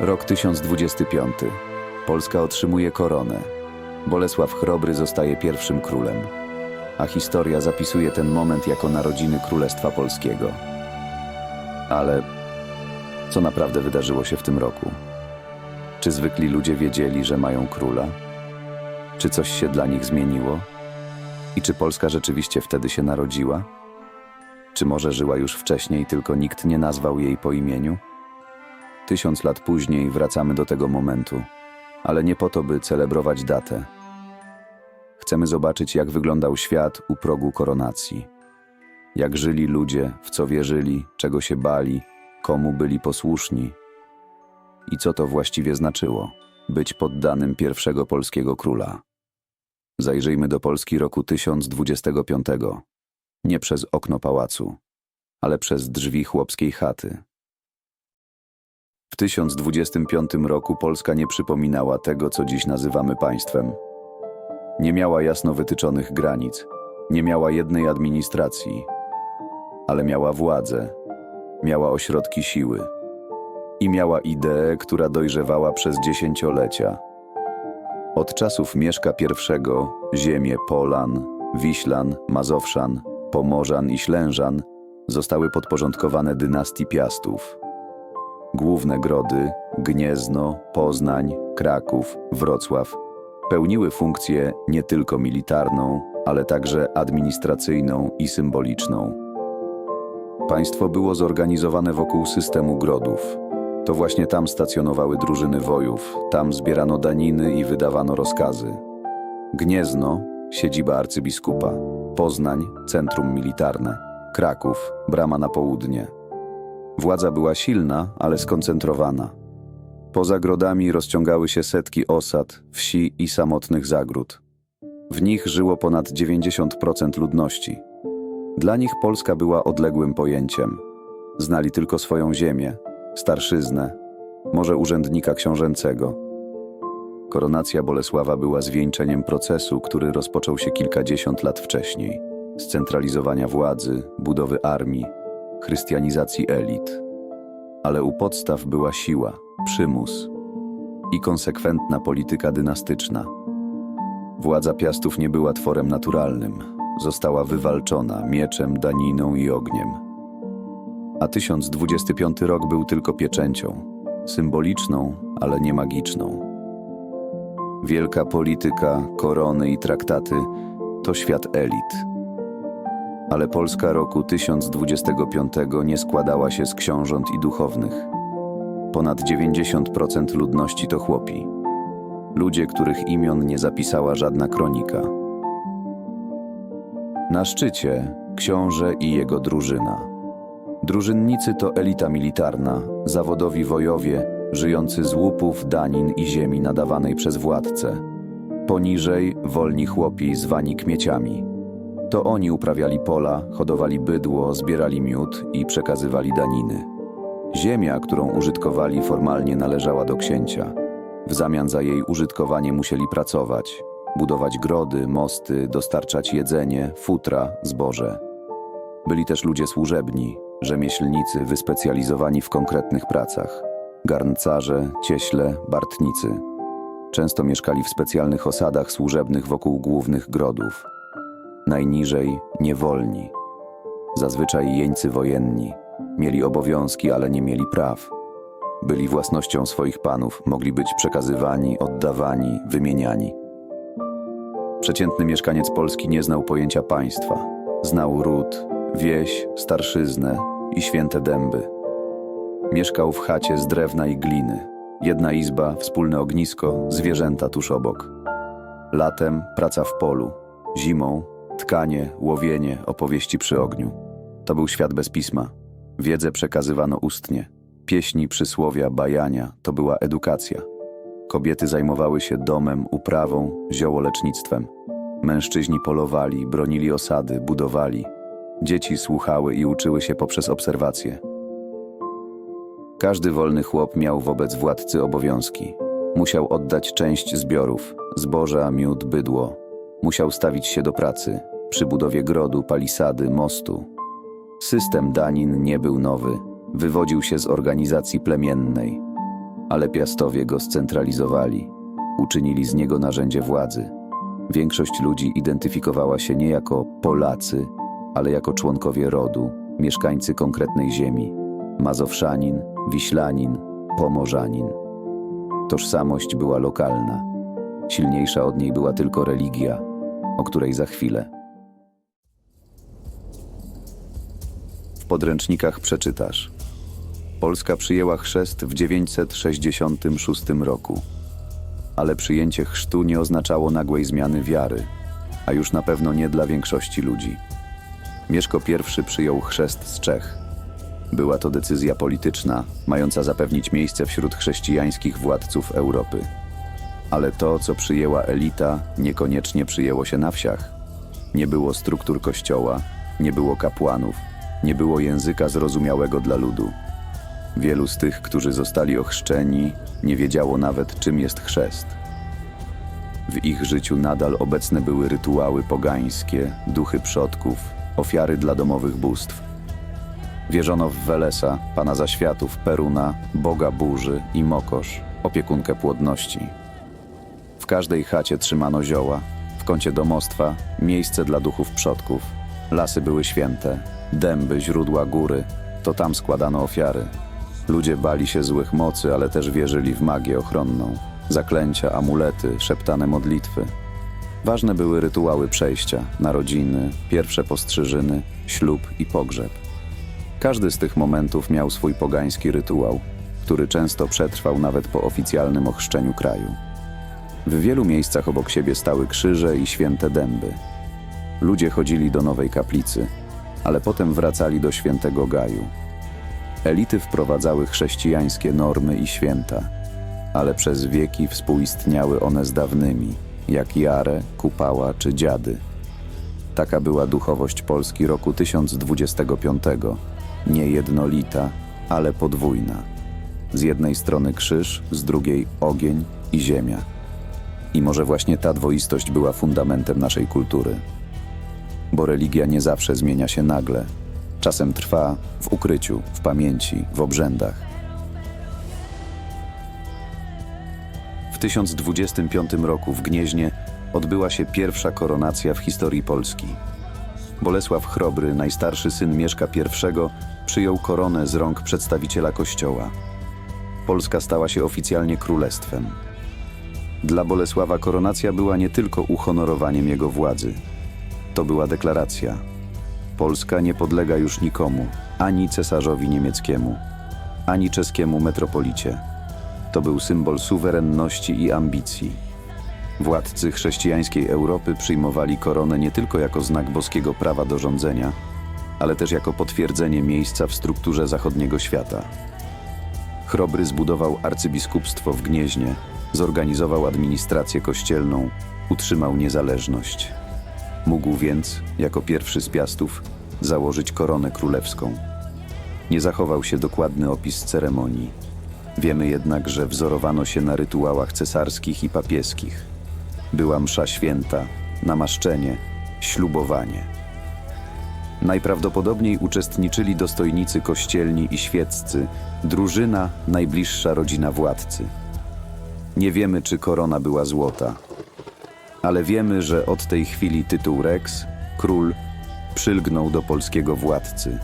Rok 1025. Polska otrzymuje koronę. Bolesław Chrobry zostaje pierwszym królem. A historia zapisuje ten moment jako narodziny Królestwa Polskiego. Ale co naprawdę wydarzyło się w tym roku? Czy zwykli ludzie wiedzieli, że mają króla? Czy coś się dla nich zmieniło? I czy Polska rzeczywiście wtedy się narodziła? Czy może żyła już wcześniej, tylko nikt nie nazwał jej po imieniu? Tysiąc lat później wracamy do tego momentu, ale nie po to, by celebrować datę. Chcemy zobaczyć, jak wyglądał świat u progu koronacji. Jak żyli ludzie, w co wierzyli, czego się bali, komu byli posłuszni i co to właściwie znaczyło być poddanym pierwszego polskiego króla. Zajrzyjmy do Polski roku 1025. Nie przez okno pałacu, ale przez drzwi chłopskiej chaty. W 1025 roku Polska nie przypominała tego, co dziś nazywamy państwem. Nie miała jasno wytyczonych granic, nie miała jednej administracji, ale miała władzę, miała ośrodki siły i miała ideę, która dojrzewała przez dziesięciolecia. Od czasów Mieszka I ziemie Polan, Wiślan, Mazowszan, Pomorzan i Ślężan zostały podporządkowane dynastii Piastów. Główne grody Gniezno, Poznań, Kraków, Wrocław pełniły funkcję nie tylko militarną, ale także administracyjną i symboliczną. Państwo było zorganizowane wokół systemu grodów. To właśnie tam stacjonowały drużyny wojów, tam zbierano daniny i wydawano rozkazy. Gniezno, siedziba arcybiskupa, Poznań, centrum militarne, Kraków, brama na południe. Władza była silna, ale skoncentrowana. Poza grodami rozciągały się setki osad, wsi i samotnych zagród. W nich żyło ponad 90% ludności. Dla nich Polska była odległym pojęciem. Znali tylko swoją ziemię, starszyznę, może urzędnika książęcego. Koronacja Bolesława była zwieńczeniem procesu, który rozpoczął się kilkadziesiąt lat wcześniej scentralizowania władzy, budowy armii, chrystianizacji elit. Ale u podstaw była siła, przymus i konsekwentna polityka dynastyczna. Władza Piastów nie była tworem naturalnym, została wywalczona mieczem, daniną i ogniem. A 1025 rok był tylko pieczęcią, symboliczną, ale nie magiczną. Wielka polityka, korony i traktaty to świat elit. Ale Polska roku 1025 nie składała się z książąt i duchownych. Ponad 90% ludności to chłopi. Ludzie, których imion nie zapisała żadna kronika. Na szczycie książę i jego drużyna. Drużynnicy to elita militarna, zawodowi wojowie, żyjący z łupów, danin i ziemi nadawanej przez władcę. Poniżej wolni chłopi zwani kmieciami. To oni uprawiali pola, hodowali bydło, zbierali miód i przekazywali daniny. Ziemia, którą użytkowali, formalnie należała do księcia. W zamian za jej użytkowanie musieli pracować, budować grody, mosty, dostarczać jedzenie, futra, zboże. Byli też ludzie służebni, rzemieślnicy wyspecjalizowani w konkretnych pracach garncarze, cieśle, bartnicy. Często mieszkali w specjalnych osadach służebnych wokół głównych grodów. Najniżej niewolni. Zazwyczaj jeńcy wojenni. Mieli obowiązki, ale nie mieli praw. Byli własnością swoich panów, mogli być przekazywani, oddawani, wymieniani. Przeciętny mieszkaniec Polski nie znał pojęcia państwa. Znał ród, wieś, starszyznę i święte dęby. Mieszkał w chacie z drewna i gliny. Jedna izba, wspólne ognisko, zwierzęta tuż obok. Latem praca w polu, zimą tkanie, łowienie, opowieści przy ogniu. To był świat bez pisma. Wiedzę przekazywano ustnie. Pieśni, przysłowia, bajania to była edukacja. Kobiety zajmowały się domem, uprawą, ziołolecznictwem. Mężczyźni polowali, bronili osady, budowali. Dzieci słuchały i uczyły się poprzez obserwacje. Każdy wolny chłop miał wobec władcy obowiązki. Musiał oddać część zbiorów zboża, miód, bydło. Musiał stawić się do pracy przy budowie grodu, palisady, mostu. System danin nie był nowy, wywodził się z organizacji plemiennej. Ale Piastowie go scentralizowali, uczynili z niego narzędzie władzy. Większość ludzi identyfikowała się nie jako Polacy, ale jako członkowie rodu, mieszkańcy konkretnej ziemi Mazowszanin, Wiślanin, Pomorzanin. Tożsamość była lokalna. Silniejsza od niej była tylko religia, o której za chwilę. W podręcznikach przeczytasz. Polska przyjęła chrzest w 966 roku. Ale przyjęcie chrztu nie oznaczało nagłej zmiany wiary, a już na pewno nie dla większości ludzi. Mieszko I przyjął chrzest z Czech. Była to decyzja polityczna, mająca zapewnić miejsce wśród chrześcijańskich władców Europy. Ale to, co przyjęła elita, niekoniecznie przyjęło się na wsiach. Nie było struktur kościoła, nie było kapłanów, nie było języka zrozumiałego dla ludu. Wielu z tych, którzy zostali ochrzczeni, nie wiedziało nawet, czym jest chrzest. W ich życiu nadal obecne były rytuały pogańskie, duchy przodków, ofiary dla domowych bóstw. Wierzono w Welesa, pana zaświatów, Peruna, boga burzy i Mokosz, opiekunkę płodności. W każdej chacie trzymano zioła, w kącie domostwa miejsce dla duchów przodków. Lasy były święte, dęby, źródła góry, to tam składano ofiary. Ludzie bali się złych mocy, ale też wierzyli w magię ochronną. Zaklęcia, amulety, szeptane modlitwy. Ważne były rytuały przejścia, narodziny, pierwsze postrzyżyny, ślub i pogrzeb. Każdy z tych momentów miał swój pogański rytuał, który często przetrwał nawet po oficjalnym ochrzczeniu kraju. W wielu miejscach obok siebie stały krzyże i święte dęby. Ludzie chodzili do nowej kaplicy, ale potem wracali do świętego Gaju. Elity wprowadzały chrześcijańskie normy i święta, ale przez wieki współistniały one z dawnymi, jak Jare, Kupała czy Dziady. Taka była duchowość Polski roku 1025, nie jednolita, ale podwójna. Z jednej strony krzyż, z drugiej ogień i ziemia. I może właśnie ta dwoistość była fundamentem naszej kultury. Bo religia nie zawsze zmienia się nagle. Czasem trwa w ukryciu, w pamięci, w obrzędach. W 1025 roku w Gnieźnie odbyła się pierwsza koronacja w historii Polski. Bolesław Chrobry, najstarszy syn Mieszka I, przyjął koronę z rąk przedstawiciela kościoła. Polska stała się oficjalnie królestwem. Dla Bolesława koronacja była nie tylko uhonorowaniem jego władzy. To była deklaracja. Polska nie podlega już nikomu, ani cesarzowi niemieckiemu, ani czeskiemu metropolicie. To był symbol suwerenności i ambicji. Władcy chrześcijańskiej Europy przyjmowali koronę nie tylko jako znak boskiego prawa do rządzenia, ale też jako potwierdzenie miejsca w strukturze zachodniego świata. Chrobry zbudował arcybiskupstwo w Gnieźnie, zorganizował administrację kościelną, utrzymał niezależność. Mógł więc, jako pierwszy z piastów, założyć koronę królewską. Nie zachował się dokładny opis ceremonii. Wiemy jednak, że wzorowano się na rytuałach cesarskich i papieskich. Była msza święta, namaszczenie, ślubowanie. Najprawdopodobniej uczestniczyli dostojnicy kościelni i świeccy, drużyna, najbliższa rodzina władcy. Nie wiemy, czy korona była złota, ale wiemy, że od tej chwili tytuł Rex, król, przylgnął do polskiego władcy.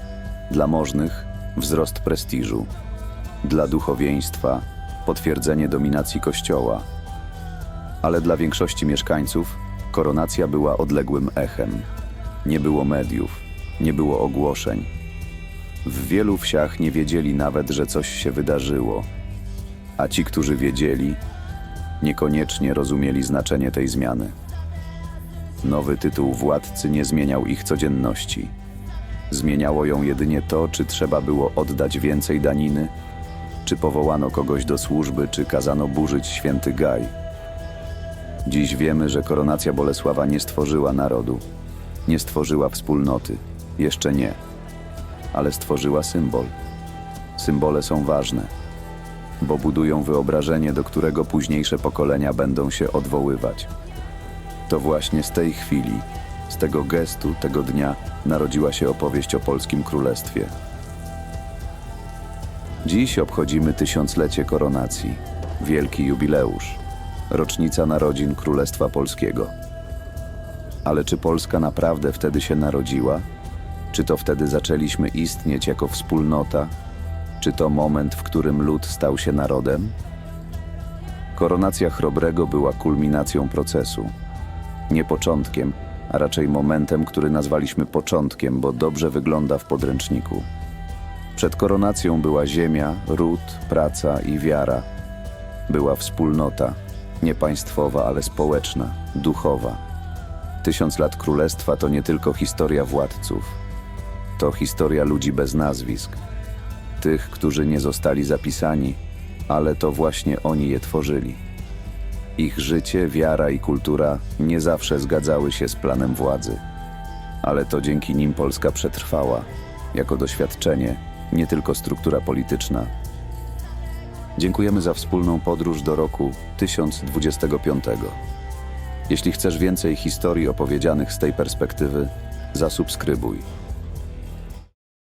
Dla możnych wzrost prestiżu, dla duchowieństwa potwierdzenie dominacji kościoła, ale dla większości mieszkańców koronacja była odległym echem. Nie było mediów, nie było ogłoszeń. W wielu wsiach nie wiedzieli nawet, że coś się wydarzyło, a ci, którzy wiedzieli, niekoniecznie rozumieli znaczenie tej zmiany. Nowy tytuł władcy nie zmieniał ich codzienności. Zmieniało ją jedynie to, czy trzeba było oddać więcej daniny, czy powołano kogoś do służby, czy kazano burzyć święty Gaj. Dziś wiemy, że koronacja Bolesława nie stworzyła narodu, nie stworzyła wspólnoty, jeszcze nie, ale stworzyła symbol. Symbole są ważne, bo budują wyobrażenie, do którego późniejsze pokolenia będą się odwoływać. To właśnie z tej chwili, z tego gestu, tego dnia narodziła się opowieść o polskim królestwie. Dziś obchodzimy tysiąclecie koronacji, wielki jubileusz, rocznica narodzin Królestwa Polskiego. Ale czy Polska naprawdę wtedy się narodziła? Czy to wtedy zaczęliśmy istnieć jako wspólnota? Czy to moment, w którym lud stał się narodem? Koronacja Chrobrego była kulminacją procesu. Nie początkiem, a raczej momentem, który nazwaliśmy początkiem, bo dobrze wygląda w podręczniku. Przed koronacją była ziemia, ród, praca i wiara. Była wspólnota, nie państwowa, ale społeczna, duchowa. Tysiąc lat królestwa to nie tylko historia władców, to historia ludzi bez nazwisk, tych, którzy nie zostali zapisani, ale to właśnie oni je tworzyli. Ich życie, wiara i kultura nie zawsze zgadzały się z planem władzy, ale to dzięki nim Polska przetrwała jako doświadczenie, nie tylko struktura polityczna. Dziękujemy za wspólną podróż do roku 1025. Jeśli chcesz więcej historii opowiedzianych z tej perspektywy, zasubskrybuj.